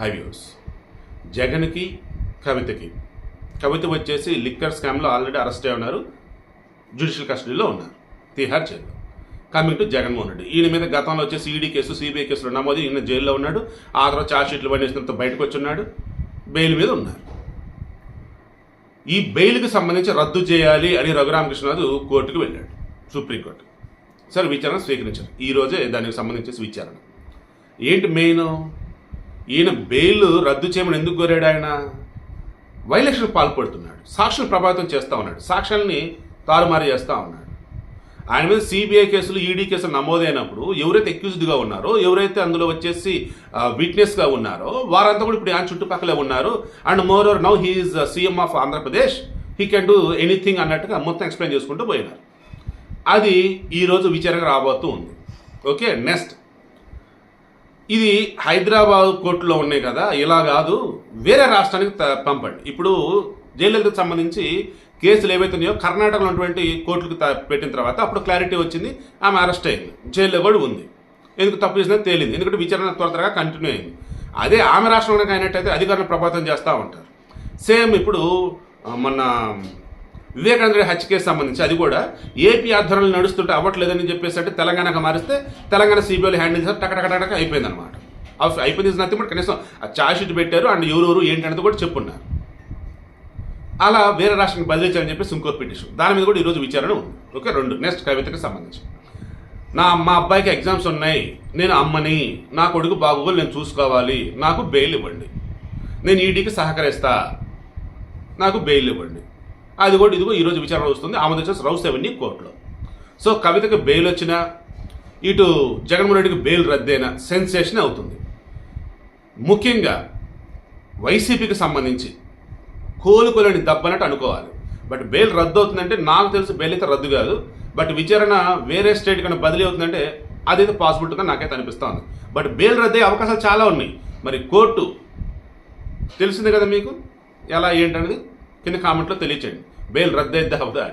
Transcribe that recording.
High views జగన్కి కవితకి. కవిత వచ్చేసి liquor స్కామ్లో ఆల్రెడీ అరెస్ట్ అయి ఉన్నారు. జ్యుడిషియల్ కస్టడీలో ఉన్నారు. తిహార్ జైల్లో. Coming to Jaganmohan Reddy. ఈయన మీద గతంలో వచ్చేసి ఈడీ కేసు సిబిఐ కేసులు నమోదు ఈయన జైల్లో ఉన్నాడు. ఆ తర్వాత ఛార్జ్ షీట్లు పనిచేసినంత బయటకు వచ్చి ఉన్నాడు బెయిల్ మీద ఉన్నారు. ఈ బెయిల్కి సంబంధించి రద్దు చేయాలి అని రఘురామకృష్ణరాజు కోర్టుకు వెళ్ళాడు. సుప్రీంకోర్టు. సరే విచారణ స్వీకరించారు. ఈరోజే దానికి సంబంధించేసి విచారణ. ఏంటి మెయిన్? ఈయన బెయిల్ రద్దు చేయమని ఎందుకు కోరాడు ఆయన? వైలక్షన్ పాల్పడుతున్నాడు. సాక్షులు ప్రభావితం చేస్తూ ఉన్నాడు. సాక్షుల్ని తారుమారు చేస్తూ ఉన్నాడు. ఆయన మీద సిబిఐ కేసులు ఈడీ కేసులు నమోదైనప్పుడు ఎవరైతే ఎక్యూజ్డ్గా ఉన్నారో ఎవరైతే అందులో వచ్చేసి విట్నెస్గా ఉన్నారో వారంతా కూడా ఇప్పుడు ఆయన చుట్టుపక్కలే ఉన్నారు. And moreover now he is CM of Andhra Pradesh he can do anything అన్నట్టుగా మొత్తం ఎక్స్ప్లెయిన్ చేసుకుంటూ పోయినారు. అది ఈరోజు విచారణ రాబోతూ ఉంది. ఓకే నెక్స్ట్ ఇది హైదరాబాద్ కోర్టులో ఉన్నాయి కదా ఇలా కాదు వేరే రాష్ట్రానికి త- పంపండి. ఇప్పుడు జయలలితకు సంబంధించి కేసులు ఏవైతే ఉన్నాయో కర్ణాటకలో ఉన్నటువంటి కోర్టులకు పెట్టిన తర్వాత అప్పుడు క్లారిటీ వచ్చింది ఆమె అరెస్ట్ అయింది. జైల్లో కూడా ఉంది. ఎందుకు తప్పు చేసినా తేలింది. ఎందుకంటే విచారణ త్వర త్వరగా కంటిన్యూ అయింది. అదే ఆమె రాష్ట్రంలో అయినట్టయితే అధికారులను ప్రభావితం చేస్తూ ఉంటారు. సేమ్ ఇప్పుడు మన మొన్న వివేకానంద రెడ్డి హత్య కేసు సంబంధించి అది కూడా ఏపీ ఆధ్వర్యంలో నడుస్తుంటే అవ్వట్లేదని చెప్పేసి అంటే తెలంగాణకు మారిస్తే తెలంగాణ సిబిఐలు హ్యాండిల్ చేసి టకటకటక అయిపోయింది అనమాట అయిపోయింది నథింగ్ బట్ కనీసం ఆ ఛార్జ్ షీట్ పెట్టారు అండ్ ఎవరెవరు ఏంటనేది కూడా చెప్పున్నారు. అలా వేరే రాష్ట్రానికి బదిలీ చేయాలని చెప్పేసి ఇంకో పిటిషన్. దాని మీద కూడా ఈరోజు విచారణ ఉంది. ఓకే రెండు. నెక్స్ట్ కవితకి సంబంధించి. నా మా అబ్బాయికి ఎగ్జామ్స్ ఉన్నాయి. నేను అమ్మని నా కొడుకు బాబుగోలు నేను చూసుకోవాలి. నాకు బెయిల్ ఇవ్వండి. నేను ఈడీకి సహకరిస్తా. నాకు బెయిల్ ఇవ్వండి. అది కూడా ఇదిగో ఈరోజు విచారణ వస్తుంది. ఆంధ్రప్రదేశ్ రౌస్ అవన్నీ కోర్టులో. సో కవితకి బెయిల్ వచ్చినా ఇటు జగన్మోహన్ రెడ్డికి బెయిల్ రద్దయినా సెన్సేషన్ అవుతుంది. ముఖ్యంగా వైసీపీకి సంబంధించి కోలుకోలేని దెబ్బనట్టు అనుకోవాలి. బట్ బెయిల్ రద్దు అవుతుందంటే నాకు తెలిసి బెయిల్ అయితే రద్దు కాదు. బట్ విచారణ వేరే స్టేట్ కన్నా బదిలీ అవుతుందంటే అదైతే పాసిబిలిటీ ఉందని నాకైతే అనిపిస్తుంది బట్ బెయిల్ రద్దయ్యే అవకాశాలు చాలా ఉన్నాయి. మరి కోర్టు తెలిసిందే కదా మీకు? ఎలా ఏంటనేది? కింద కామెంట్లో తెలియచేయండి. బెయిల్ రద్దయిద్దా అవుదా